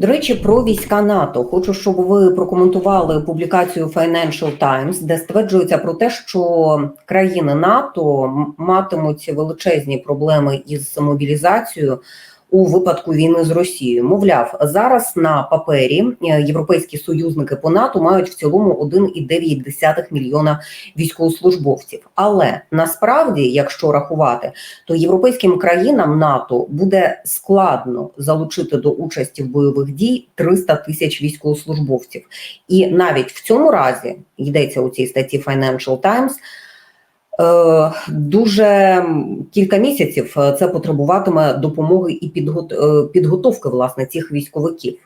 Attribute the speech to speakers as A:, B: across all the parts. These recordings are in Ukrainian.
A: До речі, про війська НАТО. Хочу, щоб ви прокоментували публікацію Financial Times, де стверджується про те, що країни НАТО матимуть величезні проблеми із мобілізацією у випадку війни з Росією. Мовляв, зараз на папері е, європейські союзники по НАТО мають в цілому 1,9 мільйона військовослужбовців. Але насправді, якщо рахувати, то європейським країнам НАТО буде складно залучити до участі в бойових дій 300 тисяч військовослужбовців. І навіть в цьому разі йдеться у цій статті Financial Times. Е, Дуже кілька місяців е, це потребуватиме допомоги і е, підготовки власне цих військовиків.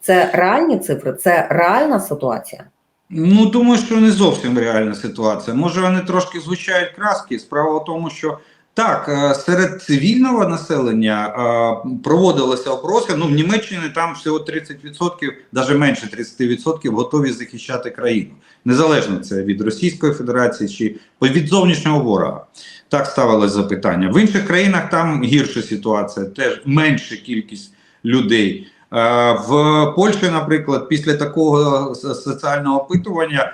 A: Це реальні цифри, це реальна ситуація.
B: Ну, думаю, що не зовсім реальна ситуація. Може, вони трошки звучають краски. Справа в тому, що так, е, серед цивільного населення е, проводилися опроси. Ну, в Німеччині там всього 30%, навіть менше 30% готові захищати країну. Незалежно це від Російської Федерації чи від зовнішнього ворога. Так ставилось запитання. В інших країнах там гірша ситуація, теж менша кількість людей. Е, В Польщі, наприклад, після такого соціального опитування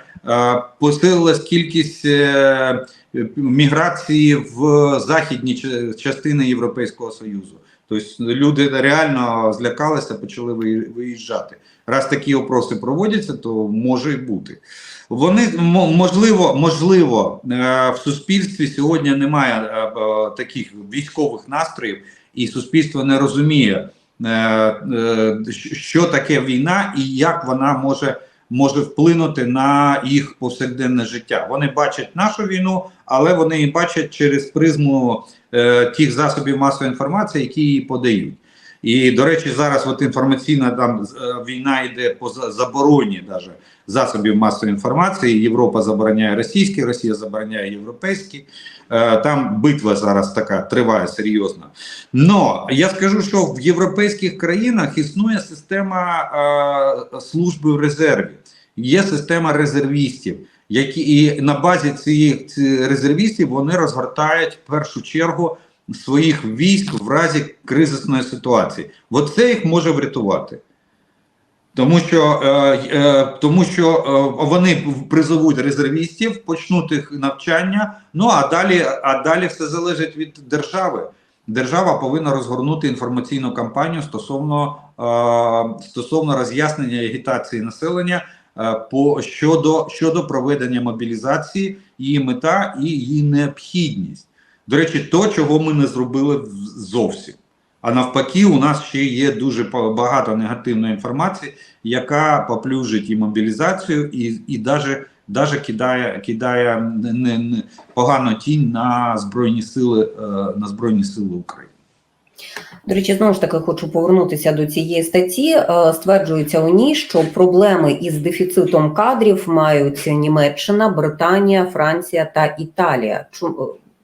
B: посилилась кількість міграції в західні частини Європейського Союзу. Тобто люди реально злякалися, почали виїжджати. Раз такі опроси проводяться, то може і бути. Вони можливо, можливо, е, в суспільстві сьогодні немає е, е, таких військових настроїв, і суспільство не розуміє, е, е, що таке війна і як вона може, може вплинути на їх повсякденне життя. Вони бачать нашу війну, але вони її бачать через призму е, тих засобів масової інформації, які її подають. І до речі, зараз от інформаційна там е, війна йде по забороні даже засобів масової інформації. Європа забороняє російські, Росія забороняє європейські. Е, Там битва зараз така триває серйозно. Но я скажу, що в європейських країнах існує система е, служби в резерві, є система резервістів, які і на базі цих цих резервістів вони розгортають в першу чергу своїх військ в разі кризисної ситуації. От це їх може врятувати. Тому що, е, е, тому що е, вони призовуть резервістів, почнуть їх навчання. Ну а далі, а далі все залежить від держави. Держава повинна розгорнути інформаційну кампанію стосовно, е, стосовно роз'яснення і агітації населення е, по щодо, щодо проведення мобілізації, її мета і її необхідність. До речі, то, чого ми не зробили зовсім. А навпаки, у нас ще є дуже багато негативної інформації, яка поплюжить і мобілізацію, і, і даже, даже кидає, кидає не, не, погану тінь на збройні сили е, на збройні сили України.
A: До речі, знову ж таки хочу повернутися до цієї статті. Е, Стверджується у ній, що проблеми із дефіцитом кадрів мають Німеччина, Британія, Франція та Італія. Е,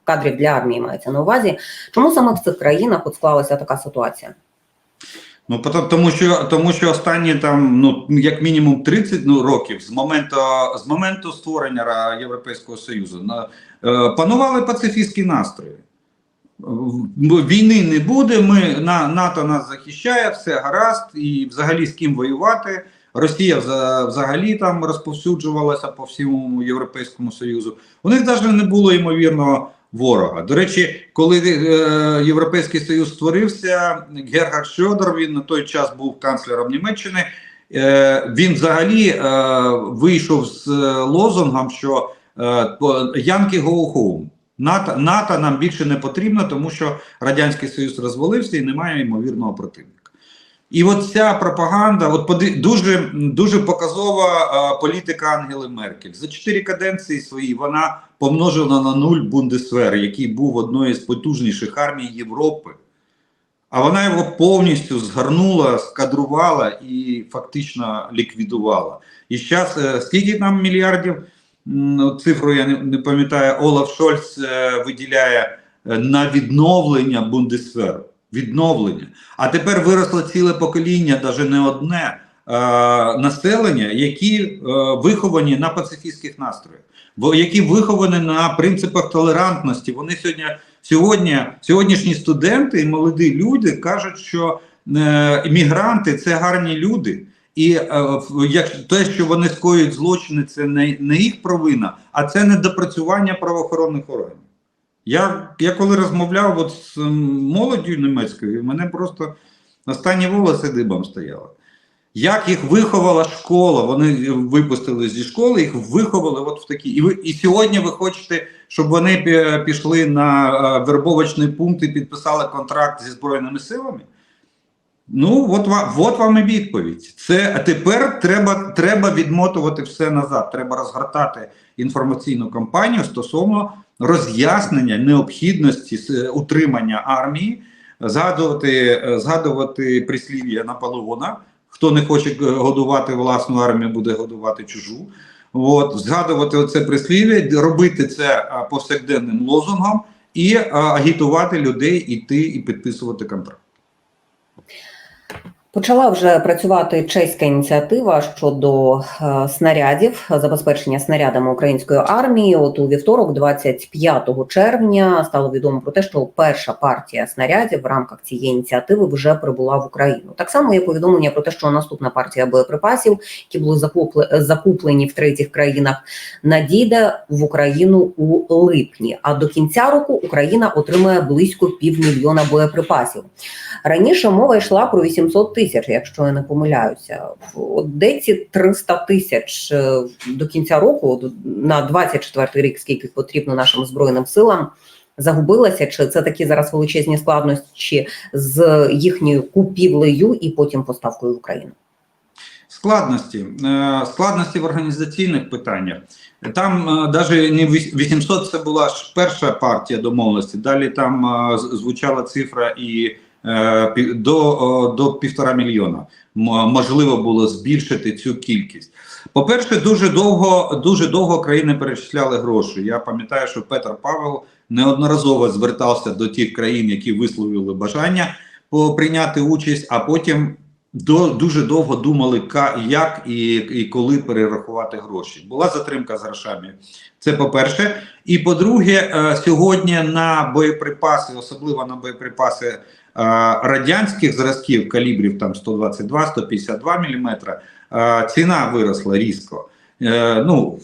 A: Кадрів для армії мається на увазі. Чому саме в цих країнах от склалася така ситуація?
B: Ну тому що тому що останні там ну як мінімум 30 ну, років з моменту з моменту створення Європейського Союзу на е, панували пацифістські настрої. Війни не буде. Ми на НАТО нас захищає, все гаразд, і взагалі з ким воювати. Росія взагалі там розповсюджувалася по всьому Європейському Союзу. У них навіть не було ймовірного ворога. До речі, коли е, Європейський Союз створився, Герхард Шрёдер, він на той час був канцлером Німеччини. Е, він взагалі е, вийшов з е, лозунгом, що е, Янки home. НАТО, НАТО нам більше не потрібно, тому що Радянський Союз розвалився і немає ймовірного противника. І от ця пропаганда, от поди- дуже, дуже показова е, політика Ангели Меркель. За чотири каденції свої вона помножила на нуль Бундесвер, який був одною з потужніших армій Європи. А вона його повністю згорнула, скадрувала і фактично ліквідувала. І зараз скільки там мільярдів, цифру я не, не пам'ятаю, Олаф Шольц е, виділяє е, на відновлення Бундесверу. Відновлення. А тепер виросло ціле покоління, навіть не одне е, населення, які е, виховані на пацифістських настроях, бо які виховані на принципах толерантності. Вони сьогодні, сьогодні, сьогоднішні студенти і молоді люди кажуть, що е, мігранти це гарні люди. І е, як те, що вони скоюють злочини, це не, не їх провина, а це недопрацювання правоохоронних органів. Я, я коли розмовляв от з молоддю німецькою, мене просто останні волоси дибом стояли. Як їх виховала школа, вони випустили зі школи, їх виховали от в такі. І ви і сьогодні ви хочете, щоб вони пішли на е, вербовочний пункт і підписали контракт зі Збройними силами? Ну, от вам, от вам і відповідь. Це тепер треба, треба відмотувати все назад. Треба розгортати інформаційну кампанію стосовно роз'яснення необхідності утримання армії, згадувати, е, згадувати прислів'я Наполеона. Хто не хоче е, годувати власну армію, буде годувати чужу. От, згадувати оце прислів'я, робити це е, повсякденним лозунгом і е, агітувати людей іти і підписувати контракт.
A: Почала вже працювати чеська ініціатива щодо е, снарядів, забезпечення снарядами української армії. От у вівторок, 25 червня, стало відомо про те, що перша партія снарядів в рамках цієї ініціативи вже прибула в Україну. Так само є повідомлення про те, що наступна партія боєприпасів, які були закупле- закуплені в третіх країнах, надійде в Україну у липні. А до кінця року Україна отримає близько півмільйона боєприпасів. Раніше мова йшла про 800 тисяч, якщо я не помиляюся. От де ці 300 тисяч е, до кінця року, на 24 рік, скільки потрібно нашим збройним силам, загубилася? Чи це такі зараз величезні складнощі з їхньою купівлею і потім поставкою в Україну?
B: Складності. Е, Складності в організаційних питаннях. Там навіть не 800 це була ж перша партія домовленості. Далі там е, звучала цифра і е, до, до півтора мільйона. Можливо було збільшити цю кількість. По-перше, дуже довго, дуже довго країни перечисляли гроші. Я пам'ятаю, що Петр Павел неодноразово звертався до тих країн, які висловили бажання прийняти участь, а потім до дуже довго думали, як і, і коли перерахувати гроші. Була затримка з грошами. Це по-перше. І по-друге, е, сьогодні на боєприпаси, особливо на боєприпаси е, радянських зразків калібрів там 122-152 мм, е, ціна виросла різко. Ну,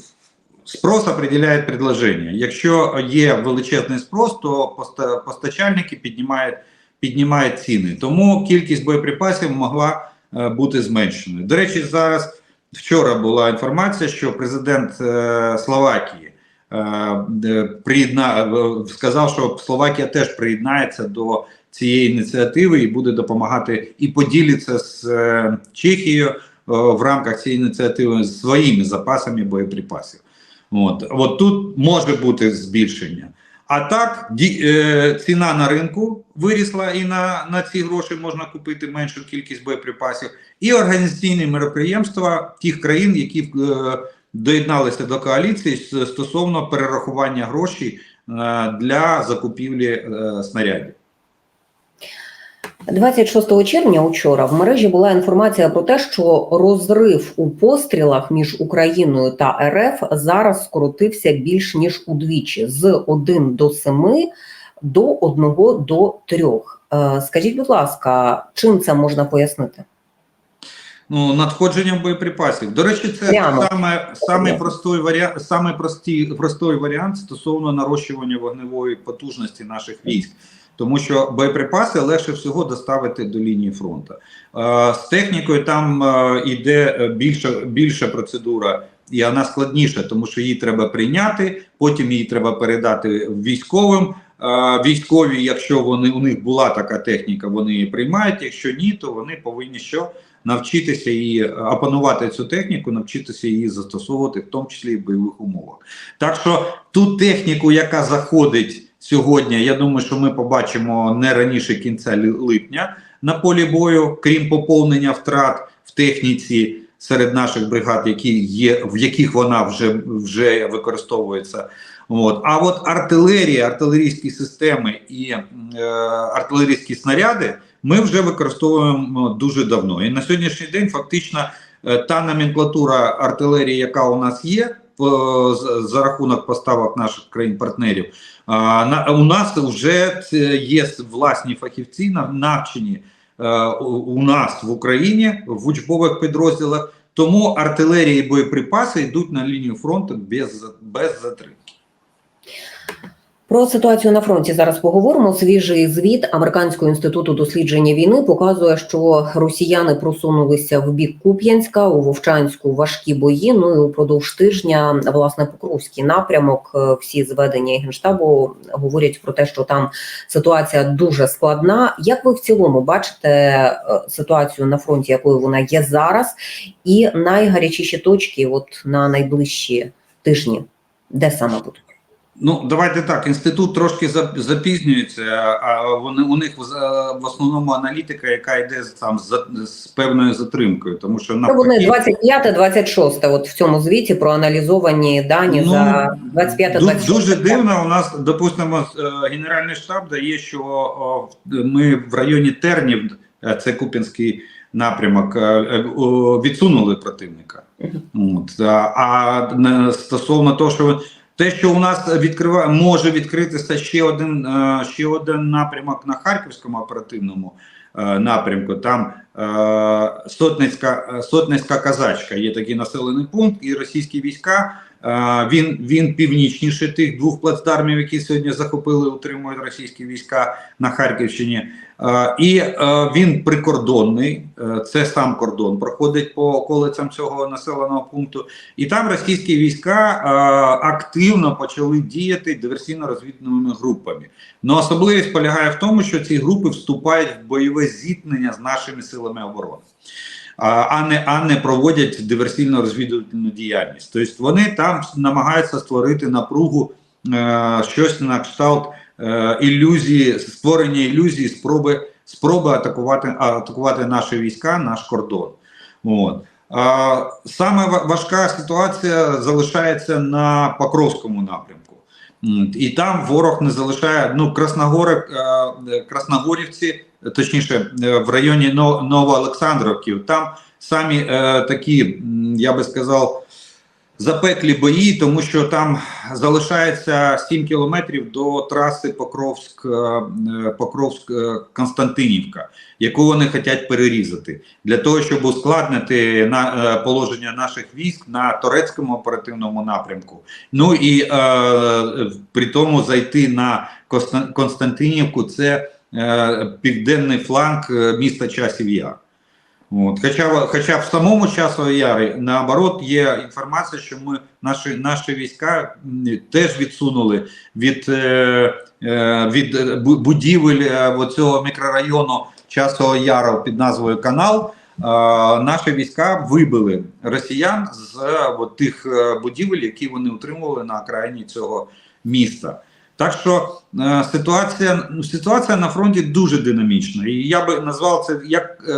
B: Спрос определяє предложення. Якщо є величезний спрос, то поста- постачальники піднімають піднімають ціни. Тому кількість боєприпасів могла е, бути зменшеною. До речі, зараз вчора була інформація, що президент е, Словакії е, приєдна, сказав, що Словакія теж приєднається до цієї ініціативи і буде допомагати і поділиться з Чехією в рамках цієї ініціативи своїми запасами боєприпасів. От, от тут може бути збільшення. А так, е, ціна на ринку вирісла, і на, на ці гроші можна купити меншу кількість боєприпасів, і організаційні мероприємства тих країн, які е, доєдналися до коаліції стосовно перерахування грошей е, для закупівлі снарядів.
A: 26 червня учора в мережі була інформація про те, що розрив у пострілах між Україною та РФ зараз скоротився більш ніж удвічі з 1 до 7 до 1 до 3. Е, Скажіть, будь ласка, чим це можна пояснити?
B: Ну, надходженням боєприпасів. До речі, це
A: Прямо.
B: саме, саме, простой варіант, саме прості, простой варіант стосовно нарощування вогневої потужності наших військ. Тому що боєприпаси легше всього доставити до лінії фронту. Е, з технікою там е, йде е, більша, більша процедура, і вона складніша, тому що її треба прийняти, потім її треба передати військовим. Е, військові, якщо вони у них була така техніка, вони її приймають. Якщо ні, то вони повинні що навчитися її е, опанувати цю техніку, навчитися її застосовувати, в тому числі і в бойових умовах. Так що ту техніку, яка заходить сьогодні, я думаю, що ми побачимо не раніше кінця липня на полі бою, крім поповнення втрат в техніці серед наших бригад, які є, в яких вона вже, вже використовується. От. А от артилерія, артилерійські системи і е, артилерійські снаряди ми вже використовуємо дуже давно. І на сьогоднішній день фактично е, та номенклатура артилерії, яка у нас є, по- за рахунок поставок наших країн-партнерів, у нас вже є власні фахівці, нав- навчені е, у нас в Україні в учбових підрозділах. Тому артилерія і боєприпаси йдуть на лінію фронту без, без затримки.
A: Про ситуацію на фронті зараз поговоримо. Свіжий звіт Американського інституту дослідження війни показує, що росіяни просунулися в бік Куп'янська у Вовчанську важкі бої. Ну і упродовж тижня власне Покровський напрямок. е, Всі зведення генштабу говорять про те, що там ситуація дуже складна. Як ви в цілому бачите е, ситуацію на фронті, якою вона є зараз, і найгарячіші точки, от на найближчі тижні, де саме будуть?
B: Ну, давайте так. Інститут трошки запізнюється, а вони у них в, основному аналітика, яка йде там з, з певною затримкою, тому що
A: Ну, вони 25-26, от в цьому звіті проаналізовані дані
B: Ну,
A: за 25-26.
B: дуже дивно. У нас, допустимо, е, Генеральний штаб дає, що ми в районі Тернів, е, це Куп'янський напрямок, е, відсунули противника. От, а, а стосовно того, що те, що у нас відкриває, може відкритися ще один, е, ще один напрямок на Харківському оперативному е, напрямку. Там е, Сотницька, Сотницька казачка є такий населений пункт, і російські війська. Е, Він він північніше тих двох плацдармів, які сьогодні захопили, утримують російські війська на Харківщині. Е, І е, він прикордонний, це сам кордон, проходить по околицям цього населеного пункту. І там російські війська активно почали діяти диверсійно-розвідними групами. Но особливість полягає в тому, що ці групи вступають в бойове зіткнення з нашими силами оборони. А не, а не проводять диверсійно-розвідувальну діяльність. Тобто вони там намагаються створити напругу, е, щось на кшталт е, ілюзії, створення ілюзії, спроби, спроби атакувати, атакувати наші війська, наш кордон. От. А, саме важка ситуація залишається на Покровському напрямку. І там ворог не залишає ну е, Красногорівці, точніше, е, в районі Но- там самі е, такі, я би сказав, запеклі бої, тому що там залишається 7 кілометрів до траси Покровськ, е, е, Покровськ Константинівка, яку вони хочуть перерізати для того, щоб ускладнити на положення наших військ на турецькому оперативному напрямку. Ну і е, при тому зайти на Константинівку. Це південний фланг е, міста Часів Яр. От. Хоча, хоча в самому часові ярі наоборот є інформація, що ми наші, наші війська теж відсунули від, е, е, від е, будівель е, цього мікрорайону Часового Яру під назвою Канал. Е, наші війська вибили росіян з е, от тих е, будівель, які вони утримували на окраїні цього міста. Так що е, ситуація ситуація на фронті дуже динамічна, і я би назвав це як, е,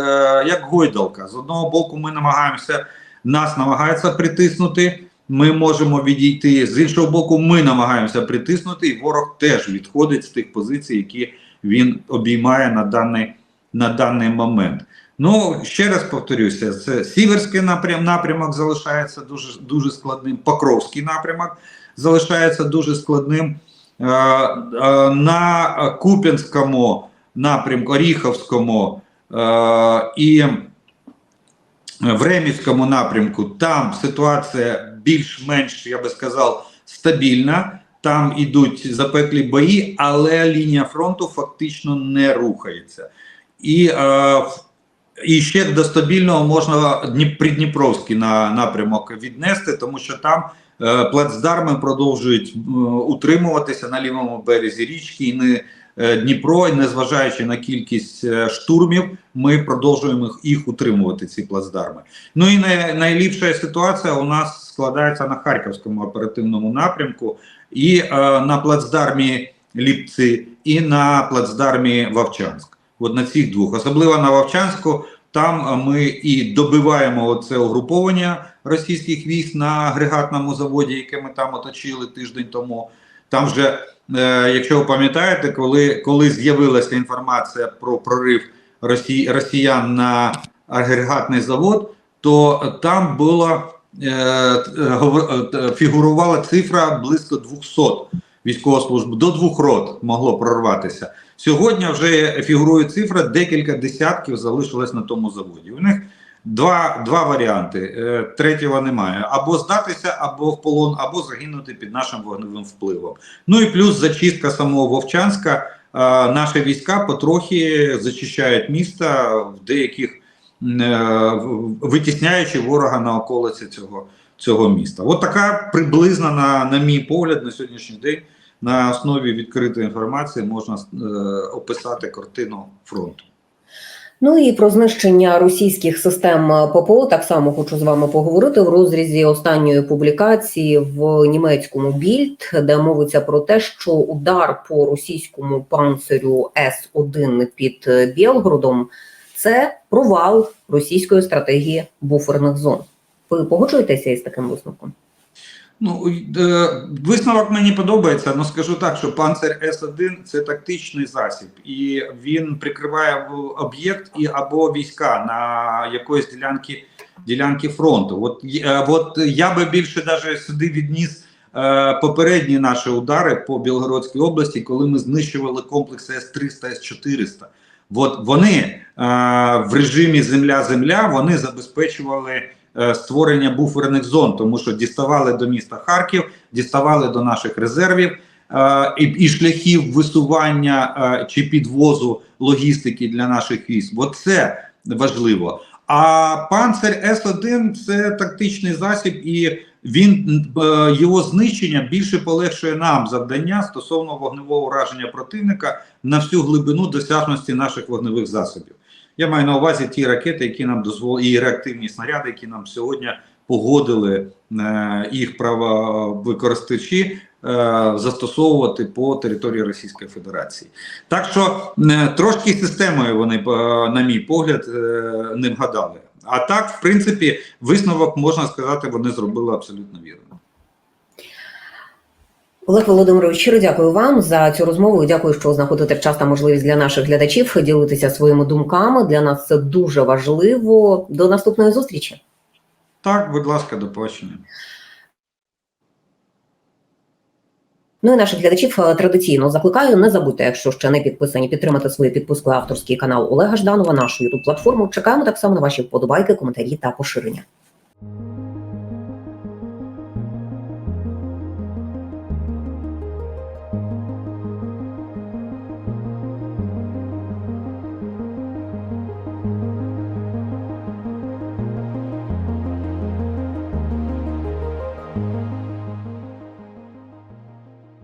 B: як гойдалка. З одного боку, ми намагаємося нас намагаються притиснути. Ми можемо відійти з іншого боку. Ми намагаємося притиснути, і ворог теж відходить з тих позицій, які він обіймає на даний, на даний момент. Ну ще раз повторюся: це сіверський напрям, напрямок залишається дуже дуже складним. Покровський напрямок залишається дуже складним. Е, е, на Куп'янському напрямку, Оріховському е, і в Ремівському напрямку там ситуація більш-менш, я би сказав, стабільна. Там ідуть запеклі бої, але лінія фронту фактично не рухається. І, е, і ще до стабільного можна Дніп- Придніпровський на напрямок віднести, тому що там плацдарми продовжують е, утримуватися на лівому березі річки, і не е, Дніпро, і незважаючи на кількість е, штурмів, ми продовжуємо їх- утримувати. Ці плацдарми. Ну і най, найліпша ситуація у нас складається на харківському оперативному напрямку, і е, на плацдармі Ліпці, і на плацдармі Вовчанськ. От на цих двох, особливо на Вовчанську, там ми і добиваємо оце угруповання російських військ на агрегатному заводі, яке ми там оточили тиждень тому. Там вже, е, якщо ви пам'ятаєте, коли, коли з'явилася інформація про прорив Росі, росіян на агрегатний завод, то там було е, е, фігурувала цифра близько 200 військовослужб, до двох рот могло прорватися. Сьогодні вже фігурує цифра, декілька десятків залишилось на тому заводі. У них два, два варіанти. Е, Третього немає: або здатися, або в полон, або загинути під нашим вогневим впливом. Ну і плюс зачистка самого Вовчанська. Е, Наші війська потрохи зачищають міста в деяких е, витісняючи ворога на околиці цього, цього міста. От така приблизна, на, на мій погляд, на сьогоднішній день на основі відкритої інформації можна е, описати картину фронту.
A: Ну і про знищення російських систем ППО так само хочу з вами поговорити в розрізі останньої публікації в німецькому більд, де мовиться про те, що удар по російському панцирю С 1 під Білгородом це провал російської стратегії буферних зон. Ви погоджуєтеся із таким висновком?
B: Ну е, висновок мені подобається, але скажу так, що панцир С1 це тактичний засіб, і він прикриває об'єкт і або війська на якоїсь ділянки ділянки фронту. От, е, от я би більше даже сюди відніс е, попередні наші удари по Білгородській області, коли ми знищували комплекси С-300, С-400. От вони в режимі земля-земля вони забезпечували створення буферних зон, тому що діставали до міста Харків, діставали до наших резервів е, і, і шляхів висування е, чи підвозу логістики для наших військ. От це важливо. А панцир С1 це тактичний засіб, і він е, його знищення більше полегшує нам завдання стосовно вогневого ураження противника на всю глибину досяжності наших вогневих засобів. Я маю на увазі ті ракети, які нам дозволили, і реактивні снаряди, які нам сьогодні погодили е, їх правовикористачі е, застосовувати по території Російської Федерації. Так що е, трошки системою вони, е, на мій погляд, е, не вгадали. А так, в принципі, висновок можна сказати, вони зробили абсолютно вірно.
A: Олег Володимирович, щиро дякую вам за цю розмову. і Дякую, що знаходите час та можливість для наших глядачів ділитися своїми думками. Для нас це дуже важливо. До наступної зустрічі.
B: Так, будь ласка, до побачення.
A: Ну і наших глядачів е, традиційно закликаю. Не забудьте, якщо ще не підписані, підтримати свою підпискою авторський канал Олега Жданова, нашу ютуб платформу. Чекаємо так само на ваші вподобайки, коментарі та поширення.